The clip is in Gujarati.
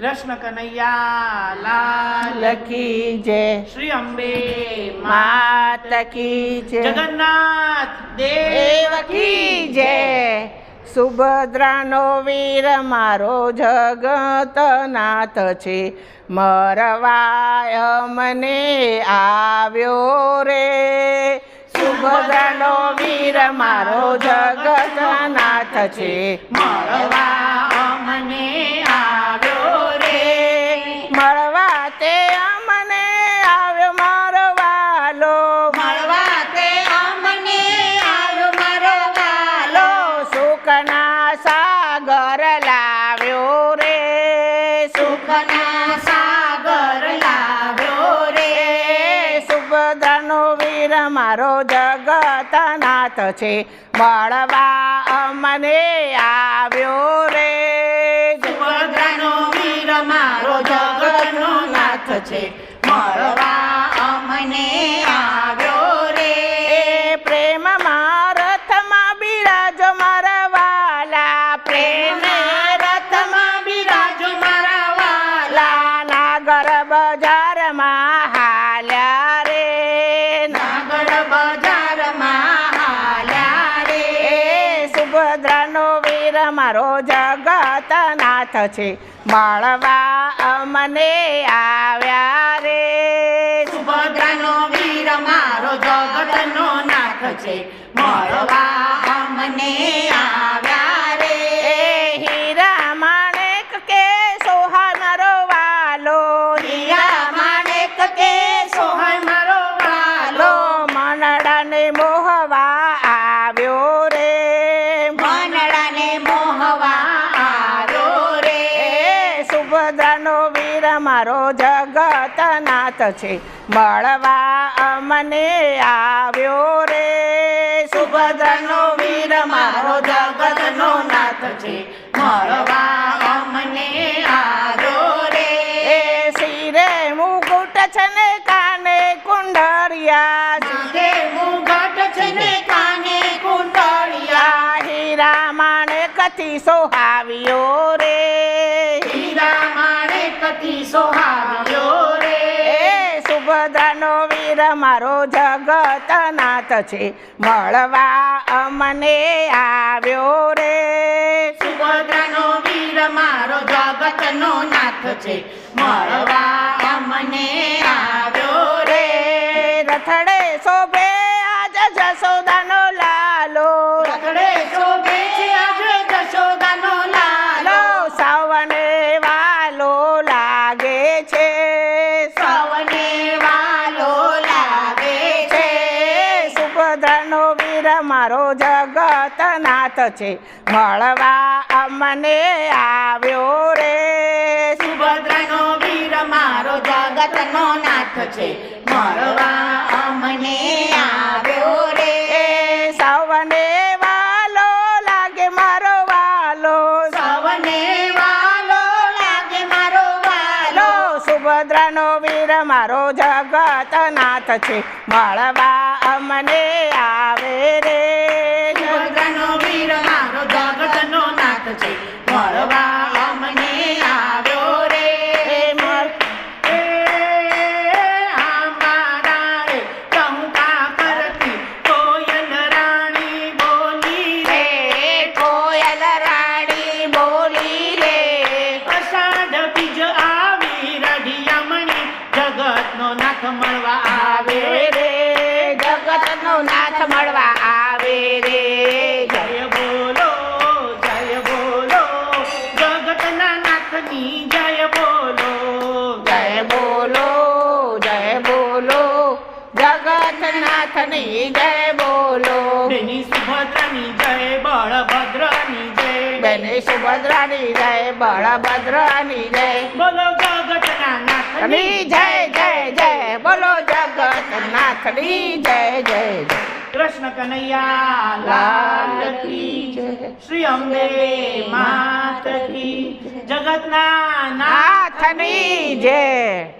કૃષ્ણ કનૈયા લાલ જય શ્રી અંબે માત કી જય જગન્નાથ દેવ કી જય સુભદ્રાનો વીર મારો જગતનાથ છે. મરવાય મને આવ્યો રે. સુભદ્રાનો વીર મારો જગતનાથ છે. મરવા અમને સાગર લાવ્યો રે સુખ સુખના સાગર લાવ્યો રે. સુભદ્રાનો વીર મારો જગતનાથ છે, મળવા અમને આવ્યો રે. સુભદ્રાનો વીર મારો જગતનો નાથ છે, મળવા અમને વીર મારો જગતનાથ છે. મળવા અમને આવ્યા રે. સુભદ્રાનો વીર, મારો જગતનો નાથ છે. મળવા જગતનાથ છે. મળવા અમને આવ્યો રે. સુભદ્રનો વીર મારો જગતનો નાથ છે. મળવા અમને આવ્યો રે. એ શિરે મુકુટ છે ને કાને કુંડરિયા શિરે મુકુટ છે ને કાને કુંડરિયા હીરા માણે કથી સોહાવ્યો રે. હીરા માણેકથી સોહાવ્યો મારો જગતનાથ છે. મળવા અમને આવ્યો રે. સુભદ્રાનો વીર મારો જગતનો નાથ છે. મળવા અમને આવ્યો રે. રથડે શોભે આજ જશોદાનો સુભદ્રાનો વીર મારો જગતનાથ છે. મળવા અમને આવ્યો રે. સુભદ્રાનો વીર મારો જગતનો નાથ છે. મળવા અમને આવ્યો રે. સવને વાલો લાગે મારો વાલો. સવને વાલો લાગે મારો વાલો. સુભદ્રાનો વીર મારો જગતનાથ છે. મળવા અમને આવે રે. સુભદ્રાનો વીર મારો જગતનો નાથ છે. મળવા અમને આવ્યો રે. મર- એ આંબાડા રે. ટહુકા કરતી કોયલ રાણી બોલી રે. રે કોયલ રાણી બોલી રે. અષાઢ બીજ આવી રઢિયામણી જગતનો નાથ મળવા જગતનાથની જય બોલો. બેની સુભદ્રાની જય બળભદ્રની જય. બેની સુભદ્રાની જય બળભદ્રાની જય. બોલો જગતના નાથની જય જય. જય બોલો જગતનાથની જય જય જય. કૃષ્ણ કનૈયા લાલ કી શ્રી અંબે માત કી જગતના નાથની જય.